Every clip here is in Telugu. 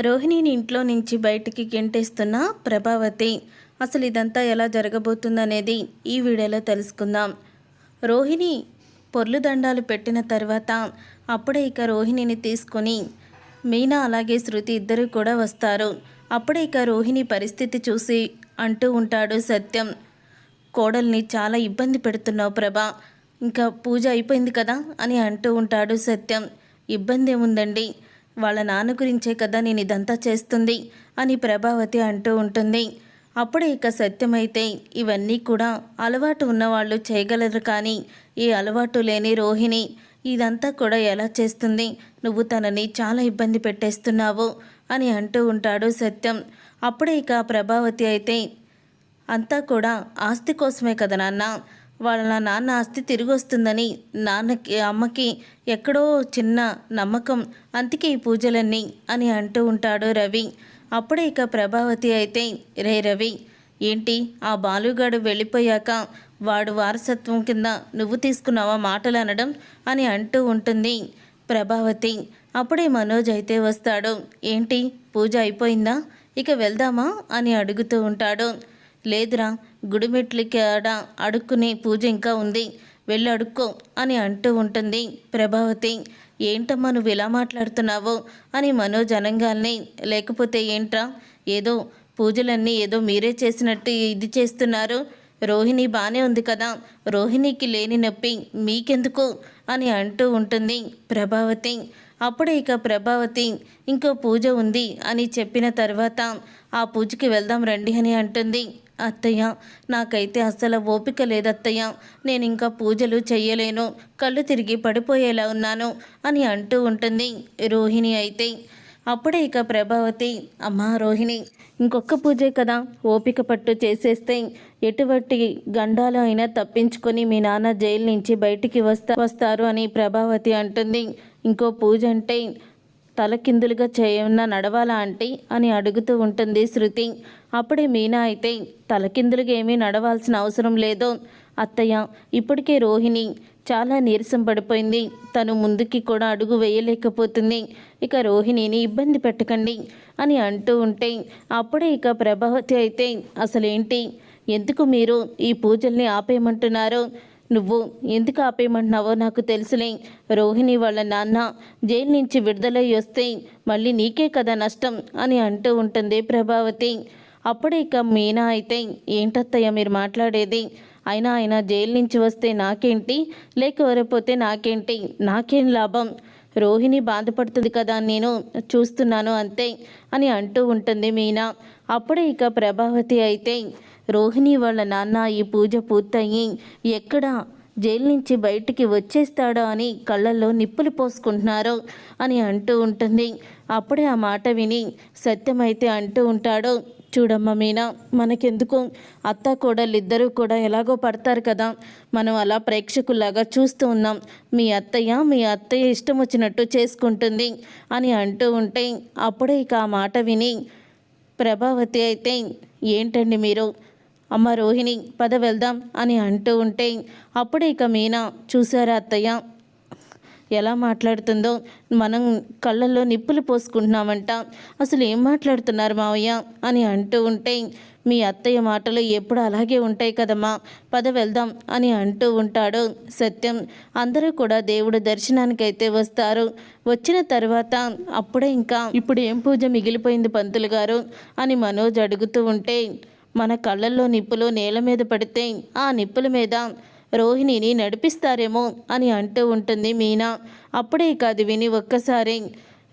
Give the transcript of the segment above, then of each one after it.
రోహిణిని ఇంట్లో నుంచి బయటికి గెంటేస్తున్న ప్రభావతి అసలు ఇదంతా ఎలా జరగబోతుందనేది ఈ వీడియోలో తెలుసుకుందాం. రోహిణి పొర్లు దండాలు పెట్టిన తర్వాత అప్పుడే ఇక రోహిణిని తీసుకొని మీనా అలాగే శృతి ఇద్దరు కూడా వస్తారు. అప్పుడే ఇక రోహిణి పరిస్థితి చూసి అంటూ ఉంటాడు సత్యం. కోడల్ని చాలా ఇబ్బంది పెడుతున్నావు ప్రభా. ఇంకా పూజ అయిపోయింది కదా? అని అంటూ ఉంటాడు సత్యం. ఇబ్బంది ఏముందండి? వాళ్ళ నాన్న గురించే కదా నేను ఇదంతా చేస్తుంది అని ప్రభావతి అంటూ ఉంటుంది. అప్పుడే ఇక సత్యమైతే ఇవన్నీ కూడా అలవాటు ఉన్నవాళ్ళు చేయగలరు కానీ ఈ అలవాటు లేని రోహిణి ఇదంతా కూడా ఎలా చేస్తుంది? నువ్వు తనని చాలా ఇబ్బంది పెట్టేస్తున్నావు అని అంటూ ఉంటాడు సత్యం. అప్పుడే ఇక ప్రభావతి అయితే అంతా కూడా ఆస్తి కోసమే కదా నాన్న? వాళ్ళ నాన్న ఆస్తి తిరిగి వస్తుందని నాన్నకి అమ్మకి ఎక్కడో చిన్న నమ్మకం. అందుకే ఈ పూజలన్నీ అని అంటూ ఉంటాడు రవి. అప్పుడే ఇక ప్రభావతి అయితే రే రవి ఏంటి? ఆ బాలుగాడు వెళ్ళిపోయాక వాడు వారసత్వం కింద నువ్వు తీసుకున్నావా మాటలు అనడం? అని అంటూ ఉంటుంది ప్రభావతి. అప్పుడే మనోజ్ అయితే వస్తాడు. ఏంటి? పూజ అయిపోయిందా? ఇక వెళ్దామా? అని అడుగుతూ ఉంటాడు. లేదురా గుడిమెట్లకాడ అడుక్కునే పూజ ఇంకా ఉంది. వెళ్ళి అడుక్కో అని అంటూ ఉంటుంది ప్రభావతి. ఏంటమ్మా నువ్వు ఇలా మాట్లాడుతున్నావో అని మనోజ్ అనంగాల్ని. లేకపోతే ఏంట్రా? ఏదో పూజలన్నీ ఏదో మీరే చేసినట్టు ఇది చేస్తున్నారు. రోహిణి బాగానే ఉంది కదా. రోహిణికి లేని నొప్పి మీకెందుకు? అని అంటూ ఉంటుంది ప్రభావతి. అప్పుడే ఇక ప్రభావతి ఇంకో పూజ ఉంది అని చెప్పిన తర్వాత ఆ పూజకి వెళ్దాం రండి అని అంటుంది అత్తయ్య నాకైతే అస్సలు ఓపిక లేదత్తయ్య. నేను ఇంకా పూజలు చెయ్యలేను. కళ్ళు తిరిగి పడిపోయేలా ఉన్నాను అని అంటూ ఉంటుంది రోహిణి అయితే. అప్పుడే ఇక ప్రభావతి అమ్మా రోహిణి ఇంకొక పూజే కదా. ఓపిక పట్టు చేసేస్తే ఎటువంటి గండాలు అయినా తప్పించుకొని మీ నాన్న జైలు నుంచి బయటికి వస్తా వస్తారు అని ప్రభావతి అంటుంది. ఇంకో పూజ అంటే తలకిందులుగా చేయమన్నా నడవాలా అంటే అని అడుగుతూ ఉంటుంది శృతి. అప్పుడే మీనా అయితే తలకిందులుగా ఏమీ నడవాల్సిన అవసరం లేదు. అత్తయ్య ఇప్పటికే రోహిణి చాలా నీరసం పడిపోయింది. తను ముందుకి కూడా అడుగు వేయలేకపోతుంది. ఇక రోహిణిని ఇబ్బంది పెట్టకండి అని అంటూ ఉంటే అప్పుడే ఇక ప్రభావతి అయితే అసలేంటి? ఎందుకు మీరు ఈ పూజల్ని ఆపేయమంటున్నారు? నువ్వు ఎందుకు ఆపేయమంటున్నావో నాకు తెలుసులే. రోహిణి వాళ్ళ నాన్న జైలు నుంచి విడుదలై వస్తే మళ్ళీ నీకే కదా నష్టం అని అంటూ ఉంటుంది ప్రభావతి. అప్పుడే ఇక మీనా అయితే ఏంటత్తయ్య మీరు మాట్లాడేది? అయినా ఆయన జైలు నుంచి వస్తే నాకేంటి? లేకపోతే నాకేంటి? నాకేం లాభం? రోహిణి బాధపడుతుంది కదా నేను చూస్తున్నాను అంతే అని అంటూ ఉంటుంది మీనా. అప్పుడే ఇక ప్రభావతి అయితే రోహిణి వాళ్ళ నాన్న ఈ పూజ పూర్తయి ఎక్కడ? జైలు నుంచి బయటికి వచ్చేస్తాడో అని కళ్ళల్లో నిప్పులు పోసుకుంటున్నారు అని అంటూ ఉంటుంది. అప్పుడే ఆ మాట విని సత్యమైతే అంటూ ఉంటాడు చూడమ్మా మీనా మనకెందుకు? అత్త కోడలిద్దరూ కూడా ఎలాగో పడతారు కదా? మనం అలా ప్రేక్షకుల్లాగా చూస్తూ ఉన్నాం. మీ అత్తయ్య మీ అత్తయ్య ఇష్టం వచ్చినట్టు చేసుకుంటుంది అని అంటూ ఉంటే అప్పుడే ఇక ఆ మాట విని ప్రభావతి అయితే ఏంటండి మీరు? అమ్మ రోహిణి పద వెళ్దాం అని అంటూ ఉంటే అప్పుడే ఇక మీనా చూసారా అత్తయ్య? ఎలా మాట్లాడుతుందో మనం కళ్ళల్లో నిప్పులు పోసుకుంటున్నామంట. అసలు ఏం మాట్లాడుతున్నారు మావయ్య? అని అంటూ ఉంటే మీ అత్తయ్య మాటలు ఎప్పుడు అలాగే ఉంటాయి కదమ్మా. పద వెళ్దాం అని అంటూ ఉంటాడు. సత్యం అందరూ కూడా దేవుడు దర్శనానికైతే వస్తారు. వచ్చిన తర్వాత అప్పుడే ఇంకా ఇప్పుడు ఏం పూజ మిగిలిపోయింది పంతులు గారు? అని మనోజ్ అడుగుతూ ఉంటే మన కళ్ళల్లో నిప్పులు నేల మీద పడితే ఆ నిప్పుల మీద రోహిణిని నడిపిస్తారేమో అని అంటూ ఉంటుంది మీనా. అప్పుడే కాదు విని ఒక్కసారి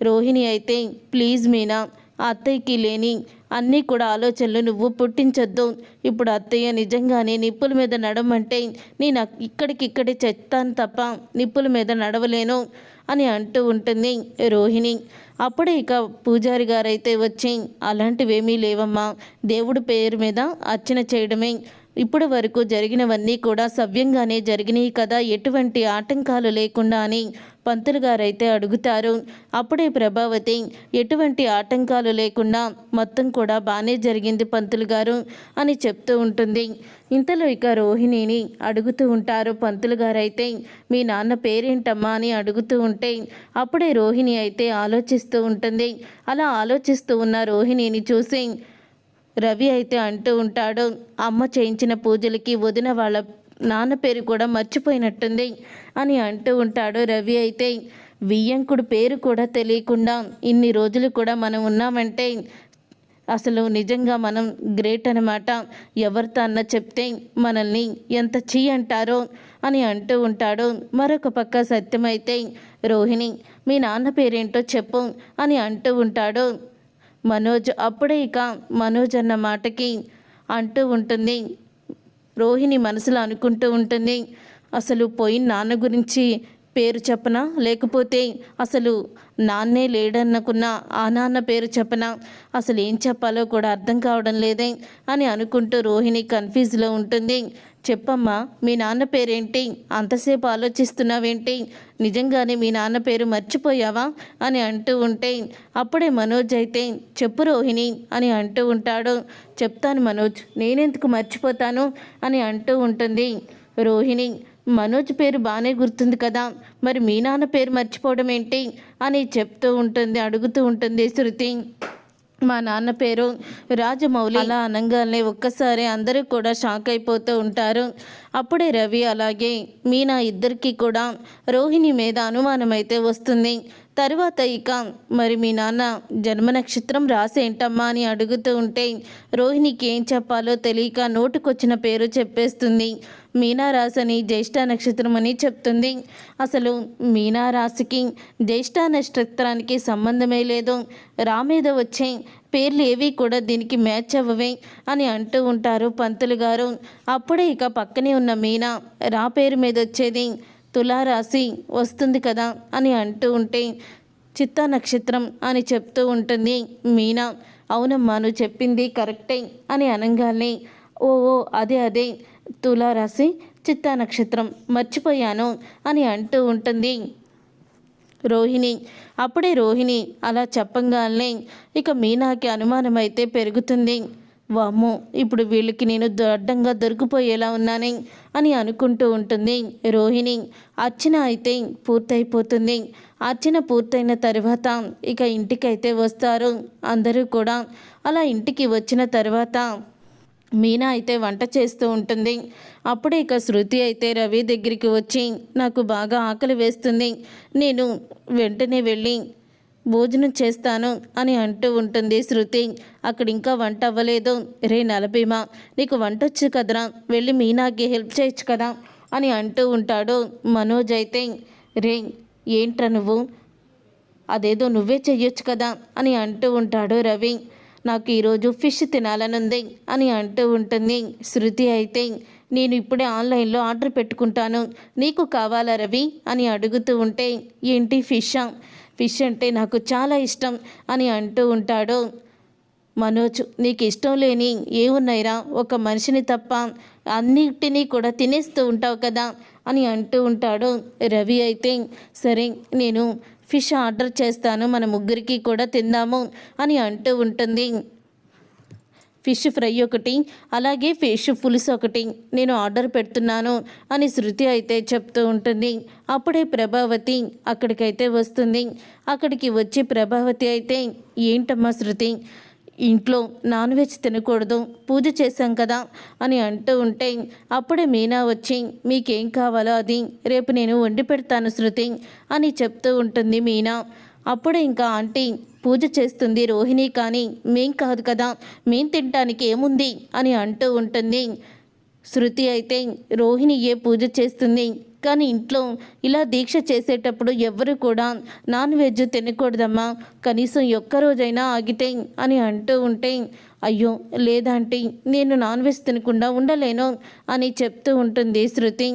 రోహిణి అయితే ప్లీజ్ మీనా ఆ అత్తయ్యకి లేని అన్నీ కూడా ఆలోచనలు నువ్వు పుట్టించొద్దు. ఇప్పుడు అత్తయ్య నిజంగానే నిప్పుల మీద నడమంటే నేను ఇక్కడికిక్కడే చెత్తాను తప్ప నిప్పుల మీద నడవలేను అని అంటూ ఉంటుంది రోహిణి. అప్పుడే ఇక పూజారి గారైతే వచ్చి అలాంటివేమీ లేవమ్మా దేవుడి పేరు మీద అర్చన చేయడమే. ఇప్పటి వరకు జరిగినవన్నీ కూడా సవ్యంగానే జరిగినాయి కదా ఎటువంటి ఆటంకాలు లేకుండా అని పంతులు గారైతే అడుగుతారు. అప్పుడే ప్రభావతి ఎటువంటి ఆటంకాలు లేకుండా మొత్తం కూడా బాగానే జరిగింది పంతులు గారు అని చెప్తూ ఉంటుంది. ఇంతలో ఇక రోహిణిని అడుగుతూ ఉంటారు పంతులు గారైతే మీ నాన్న పేరేంటమ్మా? అని అడుగుతూ ఉంటే అప్పుడే రోహిణి అయితే ఆలోచిస్తూ ఉంటుంది. అలా ఆలోచిస్తూ ఉన్న రోహిణిని చూసి రవి అయితే అంటూ ఉంటాడు అమ్మ చేయించిన పూజలకి వదిన వాళ్ళ నాన్న పేరు కూడా మర్చిపోయినట్టుంది అని అంటూ ఉంటాడు రవి అయితే. వియ్యంకుడు పేరు కూడా తెలియకుండా ఇన్ని రోజులు కూడా మనం ఉన్నామంటే అసలు నిజంగా మనం గ్రేట్ అనమాట ఎవరితో అన్న చెప్తే మనల్ని ఎంత చీ అంటారో అని అంటూ ఉంటాడు. మరొక పక్క సత్యమైతే రోహిణి మీ నాన్న పేరేంటో చెప్పు అని అంటూ ఉంటాడు. మనోజ్ అప్పుడే ఇక మనోజ్ అన్న మాటకి అంటూ ఉంటుంది. రోహిణి మనసులో అనుకుంటూ ఉంటుంది. అసలు పోయిన నాన్న గురించి పేరు చెప్పనా? లేకపోతే అసలు నాన్నే లేడన్నకున్న ఆ నాన్న పేరు చెప్పనా? అసలు ఏం చెప్పాలో కూడా అర్థం కావడం లేదే అని అనుకుంటూ రోహిణి కన్ఫ్యూజ్లో ఉంటుంది. చెప్పమ్మా మీ నాన్న పేరేంటి? అంతసేపు ఆలోచిస్తున్నావేంటి? నిజంగానే మీ నాన్న పేరు మర్చిపోయావా? అని అంటూ ఉంటే అప్పుడే మనోజ్ అయితే చెప్పు రోహిణి అని అంటూ ఉంటాడు. చెప్తాను మనోజ్ నేనెందుకు మర్చిపోతాను? అని అంటూ ఉంటుంది. రోహిణి మనోజ్ పేరు బాగానే గుర్తుంది కదా మరి మీ నాన్న పేరు మర్చిపోవడం ఏంటి అని చెప్తూ ఉంటుంది అడుగుతూ ఉంటుంది శృతి. మా నాన్న పేరు రాజమౌళి. అలా అనగానే ఒక్కసారి అందరూ కూడా షాక్ అయిపోతూ ఉంటారు. అప్పుడే రవి అలాగే మీనా ఇద్దరికి కూడా రోహిణి మీద అనుమానం అయితే వస్తుంది. తరువాత ఇక మరి మీ నాన్న జన్మ నక్షత్రం రాసేంటమ్మా అని అడుగుతూ ఉంటే రోహిణికి ఏం చెప్పాలో తెలియక నోటుకొచ్చిన పేరు చెప్పేస్తుంది. మీనారాశిని జ్యేష్ఠ నక్షత్రం అని చెప్తుంది. అసలు మీనా రాశికి జ్యేష్ఠ నక్షత్రానికి సంబంధమే లేదు. రా మీద వచ్చే పేర్లు ఏవి కూడా దీనికి మ్యాచ్ అవ్వవే అని అంటూ ఉంటారు పంతులు గారు. అప్పుడే ఇక పక్కనే ఉన్న మీనా రా పేరు మీద వచ్చేది తులారాశి వస్తుంది కదా అని అంటూ ఉంటే చిత్తా నక్షత్రం అని చెప్తూ ఉంటుంది మీనా. అవునమ్మా నువ్వు చెప్పింది కరెక్టే అని అనగానే ఓ ఓ అదే అదే తులారాశి చిత్తా నక్షత్రం మర్చిపోయాను అని అంటూ ఉంటుంది. రోహిణి అప్పుడే రోహిణి అలా చెప్పంగానే ఇక మీనాకి అనుమానం అయితే పెరుగుతుంది. వాము ఇప్పుడు వీళ్ళకి నేను దొడ్డంగా దొరికిపోయేలా ఉన్నానే అని అనుకుంటూ ఉంటుంది. రోహిణి అర్చన అయితే పూర్తయిపోతుంది. అర్చన పూర్తయిన తర్వాత ఇక ఇంటికైతే వస్తారు. అందరూ కూడా అలా ఇంటికి వచ్చిన తర్వాత మీనా అయితే వంట చేస్తూ ఉంటుంది. అప్పుడే ఇక శృతి అయితే రవి దగ్గరికి వచ్చి నాకు బాగా ఆకలి వేస్తుంది. నేను వెంటనే వెళ్ళి భోజనం చేస్తాను అని అంటూ ఉంటుంది శృతి. అక్కడ ఇంకా వంట అవ్వలేదు. రే నలభీమా నీకు వంట వచ్చు కదరా? వెళ్ళి మీనాకి హెల్ప్ చేయొచ్చు కదా? అని అంటూ ఉంటాడు మనోజ్ అయితే. రే ఏంట్రా నువ్వు? అదేదో నువ్వే చెయ్యొచ్చు కదా? అని అంటూ ఉంటాడు రవి. నాకు ఈరోజు ఫిష్ తినాలనుంది అని అంటూ ఉంటుంది. శృతి అయితే నేను ఇప్పుడే ఆన్లైన్లో ఆర్డర్ పెట్టుకుంటాను. నీకు కావాలా రవి? అని అడుగుతూ ఉంటే ఏంటి ఫిషా ఫిష్ అంటే నాకు చాలా ఇష్టం అని అంటూ ఉంటాడు. మనోజ్ నీకు ఇష్టం లేని ఏమున్నాయిరా? ఒక మనిషిని తప్ప అన్నిటినీ కూడా తినేస్తూ ఉంటావు కదా? అని అంటూ ఉంటాడు రవి అయితే సరే నేను ఫిష్ ఆర్డర్ చేస్తాను మన ముగ్గురికి కూడా తిందాము అని అంటూ ఉంటుంది. ఫిష్ ఫ్రై ఒకటి అలాగే ఫిష్ పులుసు ఒకటి నేను ఆర్డర్ పెడుతున్నాను అని శృతి అయితే చెప్తూ ఉంటుంది. అప్పుడే ప్రభావతి అక్కడికైతే వస్తుంది. అక్కడికి వచ్చి ప్రభావతి అయితే ఏంటమ్మా శృతి ఇంట్లో నాన్ వెజ్ తినకూడదు పూజ చేశాం కదా అని అంటూ ఉంటే అప్పుడే మీనా వచ్చి మీకేం కావాలో అది రేపు నేను వండి పెడతాను శృతి అని చెప్తూ ఉంటుంది మీనా. అప్పుడే ఇంకా ఆంటీ పూజ చేస్తుంది రోహిణి కానీ మేం కాదు కదా మేం తినటానికి ఏముంది అని అంటూ ఉంటుంది. శృతి అయితే రోహిణి ఏ పూజ చేస్తుంది కానీ ఇంట్లో ఇలా దీక్ష చేసేటప్పుడు ఎవ్వరు కూడా నాన్ వెజ్ తినకూడదమ్మా కనీసం ఒక్కరోజైనా ఆగితే అని అంటూ ఉంటే అయ్యో లేదంటే నేను నాన్ వెజ్ తినకుండా ఉండలేను అని చెప్తూ ఉంటుంది శృతి.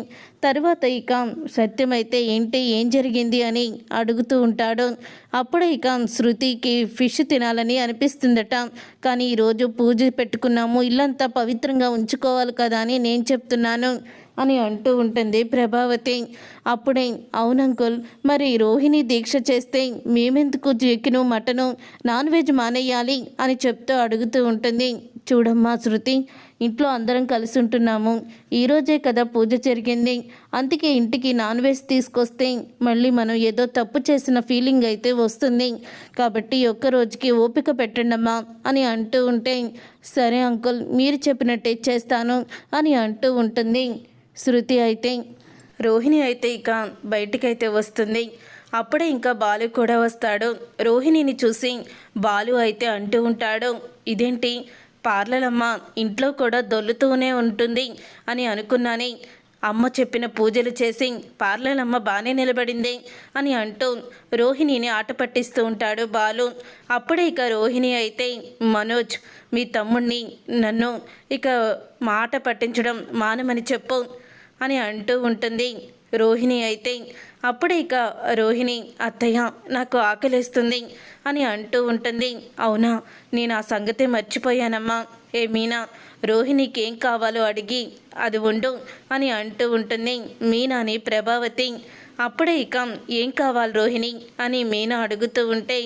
తర్వాత ఇక సత్యమైతే ఏంటి ఏం జరిగింది అని అడుగుతూ ఉంటాడు. అప్పుడే ఇక శృతికి ఫిష్ తినాలని అనిపిస్తుందట. కానీ ఈరోజు పూజ పెట్టుకున్నాము ఇల్లంతా పవిత్రంగా ఉంచుకోవాలి కదా అని నేను చెప్తున్నాను. అని అంటూ ఉంటుంది ప్రభావతి. అప్పుడే అవునంకుల్ మరి రోహిణి దీక్ష చేస్తే మేమెందుకు చికెను మటను నాన్ వెజ్ మానేయాలి అని చెప్తూ అడుగుతూ ఉంటుంది. చూడమ్మా శృతి ఇంట్లో అందరం కలిసి ఉంటున్నాము ఈరోజే కదా పూజ జరిగింది. అందుకే ఇంటికి నాన్ వెజ్ తీసుకొస్తే మళ్ళీ మనం ఏదో తప్పు చేసిన ఫీలింగ్ అయితే వస్తుంది. కాబట్టి ఒక్క రోజుకి ఓపిక పెట్టండమ్మా అని అంటూ ఉంటే సరే అంకుల్ మీరు చెప్పినట్టే చేస్తాను అని అంటూ ఉంటుంది. శృతి అయితే రోహిణి అయితే ఇక బయటికైతే వస్తుంది. అప్పుడే ఇంకా బాలు కూడా వస్తాడు. రోహిణిని చూసి బాలు అయితే అంటూ ఉంటాడు ఇదేంటి? పార్లలమ్మ ఇంట్లో కూడా దొల్లుతూనే ఉంటుంది అని అనుకున్నానే అమ్మ చెప్పిన పూజలు చేసి పార్లలమ్మ బాగానే నిలబడింది అని అంటూ రోహిణిని ఆట పట్టిస్తూ ఉంటాడు బాలు. అప్పుడే ఇక రోహిణి అయితే మనోజ్ మీ తమ్ముణ్ణి నన్ను ఇక మాట పట్టించడం మానమని చెప్పు. అని అంటూ ఉంటుంది. రోహిణి అయితే అప్పుడే ఇక రోహిణి అత్తయ్య నాకు ఆకలిస్తుంది అని అంటూ ఉంటుంది. అవునా నేను ఆ సంగతే మర్చిపోయానమ్మా. ఏ మీనా రోహిణికి ఏం కావాలో అడిగి అది ఉండు అని అంటూ ఉంటుంది. మీనాని ప్రభావతి అప్పుడే ఇక ఏం కావాలి రోహిణి అని మీనా అడుగుతూ ఉంటే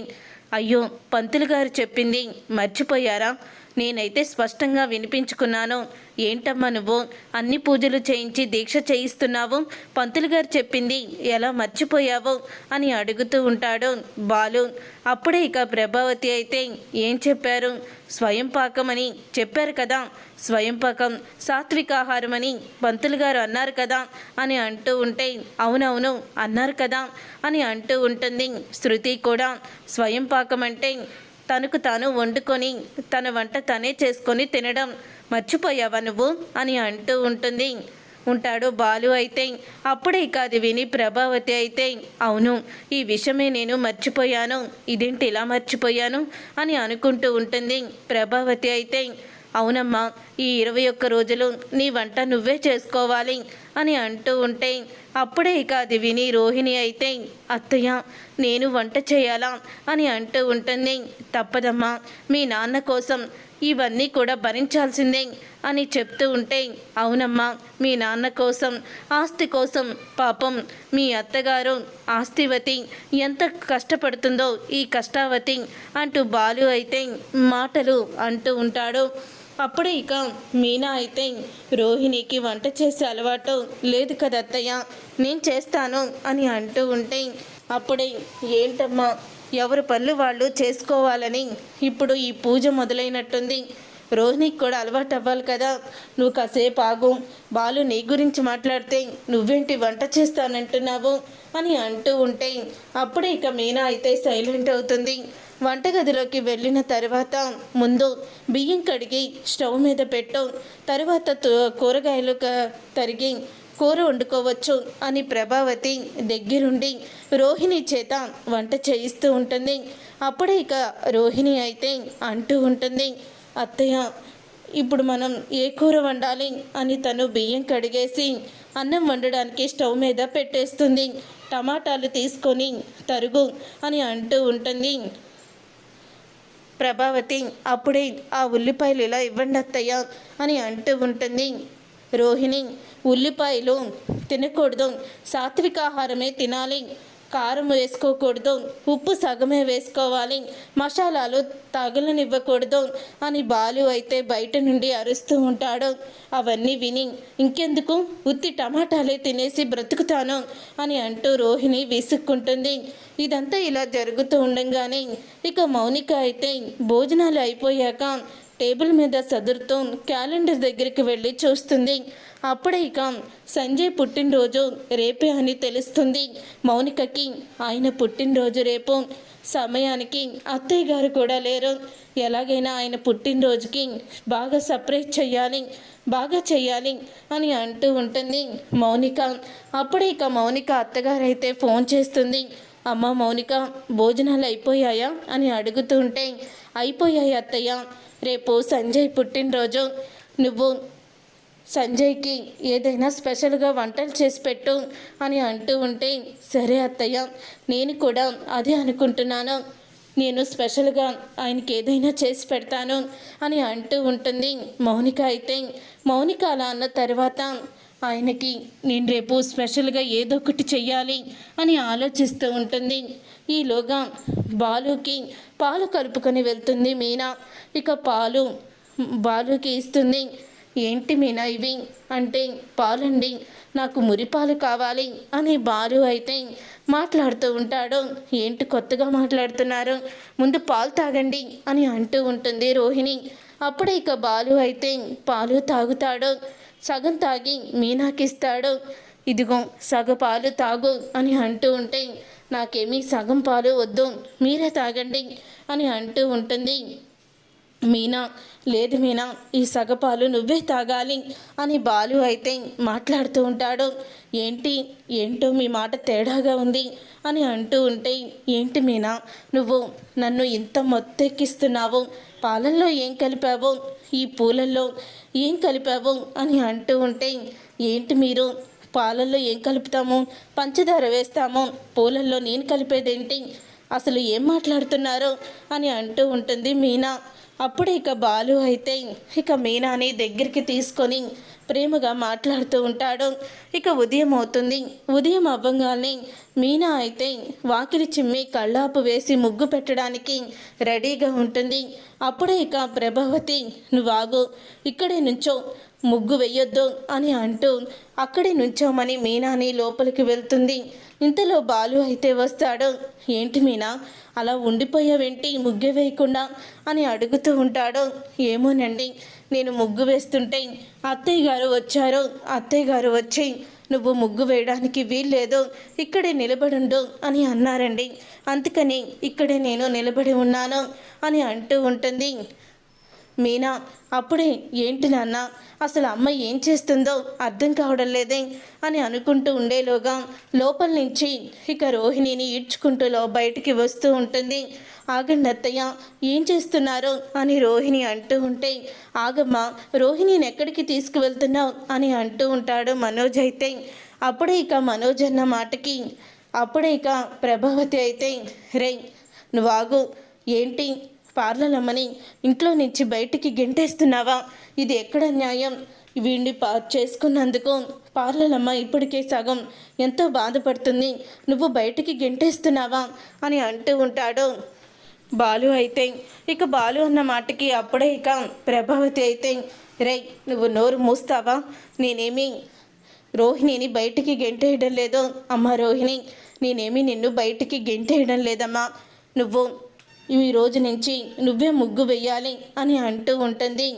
అయ్యో పంతులు గారు చెప్పింది మర్చిపోయారా? నేనైతే స్పష్టంగా వినిపించుకున్నాను. ఏంటమ్మా నువ్వు? అన్ని పూజలు చేయించి దీక్ష చేయిస్తున్నావు. పంతులు గారు చెప్పింది ఎలా మర్చిపోయావు? అని అడుగుతూ ఉంటాడు బాలు. అప్పుడే ఇక ప్రభావతి అయితే ఏం చెప్పారు? స్వయం పాకమని చెప్పారు కదా. స్వయం పాకం సాత్విక ఆహారం అని పంతులు గారు అన్నారు కదా. అని అంటూ ఉంటే అవునవును అన్నారు కదా. అని అంటూ ఉంటుంది శృతి కూడా. స్వయం పాకం అంటే తనకు తాను వండుకొని తన వంట తనే చేసుకొని తినడం. మర్చిపోయావా నువ్వు? అని అంటూ ఉంటుంది. ఉంటాడు బాలు అయితే. అప్పుడే ఇక అది విని ప్రభావతి అయితే అవును ఈ విషయమే నేను మర్చిపోయాను. ఇదేంటి ఇలా మర్చిపోయాను? అని అనుకుంటూ ఉంటుంది ప్రభావతి అయితే. అవునమ్మా ఈ ఇరవై ఒక్క రోజులు నీ వంట నువ్వే చేసుకోవాలి అని అంటూ ఉంటే అప్పుడే ఇక అది విని రోహిణి అయితే అత్తయ్య నేను వంట చేయాలా? అని అంటూ ఉంటుంది. తప్పదమ్మా మీ నాన్న కోసం ఇవన్నీ కూడా భరించాల్సిందే అని చెప్తూ ఉంటే అవునమ్మా మీ నాన్న కోసం ఆస్తి కోసం పాపం మీ అత్తగారు ఆస్తివతి ఎంత కష్టపడుతుందో ఈ కష్టావతి అంటూ బాలు అయితే మాటలు అంటూ ఉంటాడు. అప్పుడే ఇక మీనా అయితే రోహిణికి వంట చేసే అలవాటు లేదు కదా అత్తయ్య. నేను చేస్తాను అని అంటూ ఉంటే అప్పుడే ఏంటమ్మా ఎవరి పనులు వాళ్ళు చేసుకోవాలని ఇప్పుడు ఈ పూజ మొదలైనట్టుంది. రోహిణికి కూడా అలవాటు అవ్వాలి కదా. నువ్వు కాసేపు ఆగు. బాలు నీ గురించి మాట్లాడితే నువ్వేంటి వంట చేస్తానంటున్నావు అని అంటూ ఉంటే అప్పుడే ఇక మీనా అయితే సైలెంట్ అవుతుంది. వంటగదిలోకి వెళ్ళిన తర్వాత ముందు బియ్యం కడిగి స్టవ్ మీద పెట్టు తర్వాత కూరగాయలు తరిగి కూర వండుకోవచ్చు అని ప్రభావతి దగ్గరుండి రోహిణి చేత వంట చేయిస్తూ ఉంటుంది. అప్పుడే ఇక రోహిణి అయితే అంటూ ఉంటుంది అత్తయ్య ఇప్పుడు మనం ఏ కూర వండాలి? అని తను బియ్యం కడిగేసి అన్నం వండడానికి స్టవ్ మీద పెట్టేస్తుంది. టమాటాలు తీసుకొని తరుగు అని అంటూ ఉంటుంది. ప్రభావతి అప్పుడే ఆ ఉల్లిపాయలు ఇలా ఇవ్వండి అత్తయ్య అని అంటూ ఉంటుంది. రోహిణి ఉల్లిపాయలు తినకూడదు. సాత్విక ఆహారమే తినాలి. కారం వేసుకోకూడదు ఉప్పు సగమే వేసుకోవాలి మసాలాలు తగలనివ్వకూడదు అని బాలు అయితే బయట నుండి అరుస్తూ ఉంటాడు. అవన్నీ విని ఇంకెందుకు? ఉత్తి టమాటాలే తినేసి బ్రతుకుతాను అని అంటూ రోహిణి విసుక్కుంటుంది. ఇదంతా ఇలా జరుగుతూ ఉండగానే ఇక మౌనిక అయితే భోజనాలు అయిపోయాక టేబుల్ మీద సదురుతో క్యాలెండర్ దగ్గరికి వెళ్ళి చూస్తుంది. అప్పుడే ఇక సంజయ్ పుట్టినరోజు రేపే అని తెలుస్తుంది. మౌనికకి ఆయన పుట్టినరోజు రేపు. సమయానికి అత్తయ్య గారు కూడా లేరు. ఎలాగైనా ఆయన పుట్టినరోజుకి బాగా సర్ప్రైజ్ చెయ్యాలి బాగా చెయ్యాలి అని అంటూ ఉంటుంది మౌనిక. అప్పుడే ఇక మౌనిక అత్తగారైతే ఫోన్ చేస్తుంది. అమ్మ మౌనిక భోజనాలు అయిపోయాయా అని అడుగుతుంటే అయిపోయాయి అత్తయ్య. రేపు సంజయ్ పుట్టినరోజు. నువ్వు సంజయ్కి ఏదైనా స్పెషల్గా వంటలు చేసి పెట్టు అని అంటూ ఉంటే సరే అత్తయ్య నేను కూడా అదే అనుకుంటున్నాను. నేను స్పెషల్గా ఆయనకి ఏదైనా చేసి పెడతాను అని అంటూ ఉంటుంది మౌనిక అయితే. మౌనిక అలా అన్న తర్వాత ఆయనకి నేను రేపు స్పెషల్గా ఏదో ఒకటి చెయ్యాలి అని ఆలోచిస్తూ ఉంటుంది. ఈలోగా బాలుకి పాలు కలుపుకొని వెళ్తుంది మీనా. ఇక పాలు బాలుకి ఇస్తుంది. ఏంటి మీనా ఇవి? అంటే పాలండి నాకు మురిపాలు కావాలి అని బాలు అయితే మాట్లాడుతూ ఉంటాడు. ఏంటి కొత్తగా మాట్లాడుతున్నారు? ముందు పాలు తాగండి అని అంటూ ఉంటుంది రోహిణి. అప్పుడే ఇక బాలు అయితే పాలు తాగుతాడు. సగం తాగి మీనాకిస్తాడు. ఇదిగో సగ పాలు తాగు అని అంటూ ఉంటే నాకేమీ సగం పాలు వద్దు మీరే తాగండి అని అంటూ ఉంటుంది. మీనా లేదు మీనా ఈ సగపాలు నువ్వే తాగాలి అని బాలు అయితే మాట్లాడుతూ ఉంటాడు. ఏంటి ఏంటో మీ మాట తేడాగా ఉంది అని అంటూ ఉంటే ఏంటి మీనా నువ్వు నన్ను ఇంత మొత్తెక్కిస్తున్నావు పాలల్లో ఏం కలిపావు ఈ పూలల్లో ఏం కలిపావు అని అంటూ ఉంటే ఏంటి మీరు పాలల్లో ఏం కలుపుతాము పంచదార వేస్తాము పూలల్లో నేను కలిపేదేంటి అసలు ఏం మాట్లాడుతున్నారు అని అంటూ ఉంటుంది మీనా. అప్పుడు ఇక బాలు అయితే ఇక మీనాని దగ్గరికి తీసుకొని ప్రేమగా మాట్లాడుతూ ఉంటాడు. ఇక ఉదయం అవుతుంది. ఉదయం అవ్వగానే మీనా అయితే వాకిలి చిమ్మి కళ్ళాపు వేసి ముగ్గు పెట్టడానికి రెడీగా ఉంటుంది. అప్పుడే ఇక ప్రభావతి నువ్వాగు ఇక్కడే నుంచో. ముగ్గు వెయ్యొద్దు అని అంటూ అక్కడే నుంచోమని మీనాని లోపలికి వెళ్తుంది. ఇంతలో బాలు అయితే వస్తాడు. ఏంటి మీనా? అలా ఉండిపోయావేంటి? ముగ్గు వేయకుండా అని అడుగుతూ ఉంటాడు. ఏమోనండి నేను ముగ్గు వేస్తుంటే అత్తయ్య గారు వచ్చారు. అత్తయ్య గారు వచ్చి నువ్వు ముగ్గు వేయడానికి వీల్లేదు. ఇక్కడే నిలబడుండు అని అన్నారండి. అందుకని ఇక్కడే నేను నిలబడి ఉన్నాను అని అంటూ ఉంటుంది. మీనా అప్పుడే ఏంటి నాన్న? అసలు అమ్మ ఏం చేస్తుందో అర్థం కావడం లేదే అని అనుకుంటూ ఉండేలోగా లోపల నుంచి ఇక రోహిణిని ఈడ్చుకుంటూ లో బయటికి వస్తూ ఉంటుంది. ఆగండి అత్తయ్య ఏం చేస్తున్నారు? అని రోహిణి అంటూ ఉంటే ఆగమ్మ రోహిణిని ఎక్కడికి తీసుకువెళ్తున్నావు? అని అంటూ ఉంటాడు మనోజ్ అయితే. అప్పుడే ఇక మనోజ్ అన్న మాటకి అప్పుడే ఇక ప్రభావతి అయితే రే నువ్వు ఆగు. ఏంటి? పార్లలమ్మని ఇంట్లో నుంచి బయటికి గెంటేస్తున్నావా? ఇది ఎక్కడ న్యాయం? వీడిని పా చేసుకున్నందుకు పార్లలమ్మ ఇప్పటికే సగం ఎంతో బాధపడుతుంది. నువ్వు బయటికి గెంటేస్తున్నావా? అని అంటూ ఉంటాడు. బాలు అయితే ఇక బాలు అన్న మాటకి అప్పుడే ఇక ప్రభావతి అయితే రే నువ్వు నోరు మూస్తావా? నేనేమి రోహిణిని బయటికి గెంటేయడం లేదు. అమ్మ రోహిణి నేనేమి నిన్ను బయటికి గెంటేయడం లేదమ్మా. నువ్వు ఈ రోజు నుంచి నువ్వే ముగ్గు వెయ్యాలి అని అంటూ ఉంటుంది.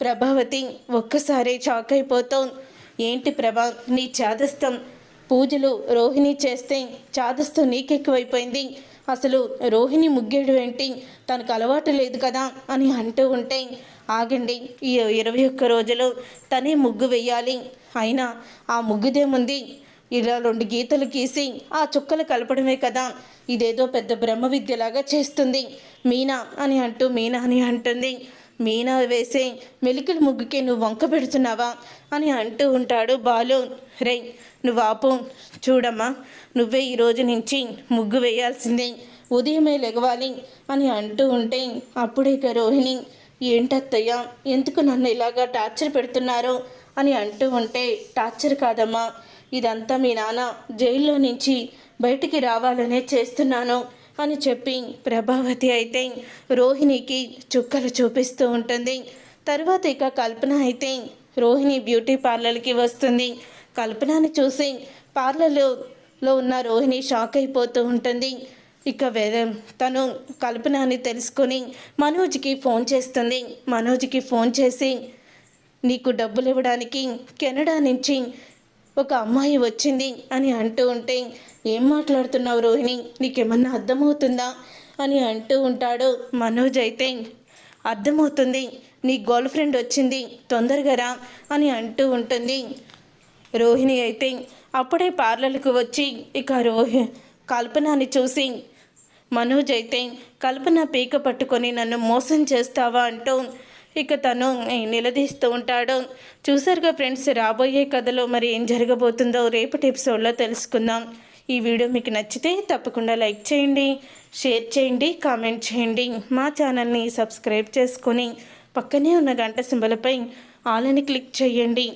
ప్రభావతి ఒక్కసారి షాక్ అయిపోతాం ఏంటి ప్రభా నీ చాదస్తం? పూజలు రోహిణి చేస్తే చాదస్తం నీకెక్కువైపోయింది. అసలు రోహిణి ముగ్గేడు ఏంటి? తనకు అలవాటు లేదు కదా అని అంటూ ఉంటే ఆగండి ఈ ఇరవై ఒక్క రోజులు తనే ముగ్గు వెయ్యాలి అయినా ఆ ముగ్గుదేముంది? ఇలా రెండు గీతలు గీసి ఆ చుక్కలు కలపడమే కదా. ఇదేదో పెద్ద బ్రహ్మ విద్యలాగా చేస్తుంది. మీనా అని అంటూ మీనా అని అంటుంది. మీనా వేసే మెలికల ముగ్గుకి నువ్వు వంక పెడుతున్నావా అని అంటూ ఉంటాడు బాలు. రే నువ్వు ఆపు. చూడమ్మా నువ్వే ఈ రోజు నుంచి ముగ్గు వేయాల్సిందే. ఉదయమే లెగవాలి అని అంటూ ఉంటే అప్పుడే ఇక రోహిణి ఏంటత్తయ్య ఎందుకు నన్ను ఇలాగా టార్చర్ పెడుతున్నారు? అని అంటూ ఉంటే టార్చర్ కాదమ్మా ఇదంతా మీ నాన్న జైల్లో నుంచి బయటికి రావాలనే చేస్తున్నాను అని చెప్పి ప్రభావతి అయితే రోహిణికి చుక్కలు చూపిస్తూ ఉంటుంది. తర్వాత ఇక కల్పన అయితే రోహిణి బ్యూటీ పార్లర్కి వస్తుంది. కల్పనని చూసి పార్లర్లో ఉన్న రోహిణి షాక్ అయిపోతూ ఉంటుంది. ఇక వేరే తను కల్పనని తెలుసుకొని మనోజ్కి ఫోన్ చేస్తుంది. మనోజ్కి ఫోన్ చేసి నీకు డబ్బులు ఇవ్వడానికి కెనడా నుంచి ఒక అమ్మాయి వచ్చింది అని అంటూ ఉంటే ఏం మాట్లాడుతున్నావు రోహిణి? నీకేమన్నా అర్థమవుతుందా? అని అంటూ ఉంటాడు మనోజ్ అయితే. అర్థమవుతుంది. నీ గర్ల్ ఫ్రెండ్ వచ్చింది. తొందరగా రా అని అంటూ ఉంటుంది రోహిణి అయితే. అప్పుడే పార్లర్కు వచ్చి ఇక రోహి కల్పనని చూసి మనోజ్ అయితే కల్పన పీక పట్టుకొని నన్ను మోసం చేస్తావా? అంటూ ఇక తను నిలదీస్తూ ఉంటాడు. చూసారుగా ఫ్రెండ్స్ రాబోయే కథలో మరి ఏం జరగబోతుందో రేపటి ఎపిసోడ్లో తెలుసుకుందాం. ఈ వీడియో మీకు నచ్చితే తప్పకుండా లైక్ చేయండి షేర్ చేయండి కామెంట్ చేయండి. మా ఛానల్ని సబ్స్క్రైబ్ చేసుకొని పక్కనే ఉన్న గంట సింబలపై ఆలని క్లిక్ చేయండి.